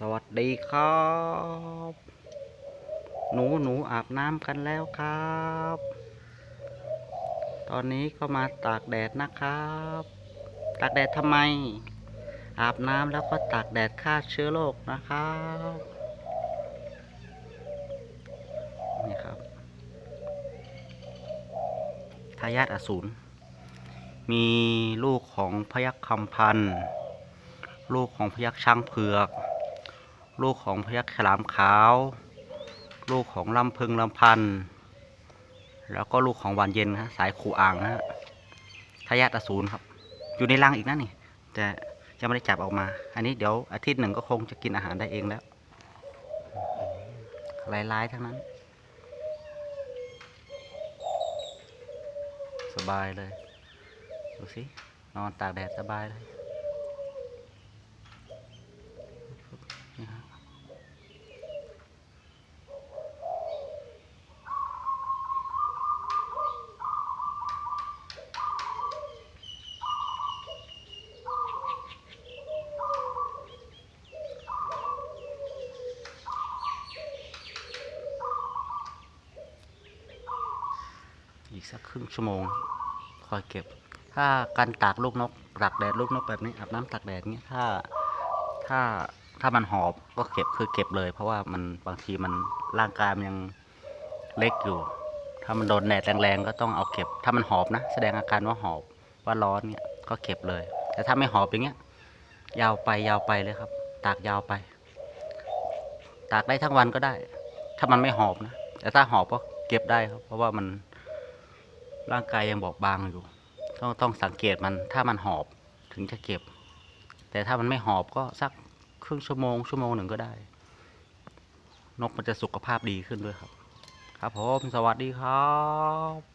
สวัสดีครับ หนูหนูอาบน้ำกันแล้วครับ ตอนนี้ก็มาตากแดดนะครับ ตากแดดทำไม อาบน้ำแล้วก็ตากแดดฆ่าเชื้อโรคนะครับนี่ครับทายาทอสูรมีลูกของพยัคฆ์คำพันธ์ลูกของพยัคฆ์ช้างเผือก ลูกของพยัคฆ์ฉลามขาว ลูกของลำพึงลำพันธ์แล้วก็ลูกของวานเย็นฮะสายขู่อ่างนะฮะทายาทอสูรครับ อยู่ในรังอีกนะนี่ แต่ยังไม่ได้จับออกมา อันนี้เดี๋ยวอาทิตย์หนึ่งก็คงจะกินอาหารได้เองแล้วลายๆทั้งนั้น สบายเลย ดูสิ นอนตากแดดสบายเลย อีกสักครึ่งชั่วโมง คอยเก็บ ถ้าการตากลูกนกตากแดดลูกนกแบบนี้อาบน้ำตากแดดเนี้ยถ้าถ้าถ้ามันหอบก็เก็บคือเก็บเลย เพราะว่ามันบางทีมันร่างกายมันยังเล็กอยู่ ถ้ามันโดนแดดแรงๆก็ต้องเอาเก็บ ถ้ามันหอบนะ แสดงอาการว่าหอบว่าร้อนเนี้ยก็เก็บเลย แต่ถ้าไม่หอบอย่างเงี้ยยาวไปยาวไปเลยครับ ตากยาวไป ตากได้ทั้งวันก็ได้ ถ้ามันไม่หอบนะแต่ถ้าหอบก็เก็บได้ครับ เพราะว่ามัน ร่างกายยังบอบบางอยู่ ต้องต้องสังเกตมันถ้ามันหอบถึงจะเก็บ แต่ถ้ามันไม่หอบก็สักครึ่งชั่วโมงชั่วโมงหนึ่งก็ได้ นกมันจะสุขภาพดีขึ้นด้วยครับ ครับผมสวัสดีครับ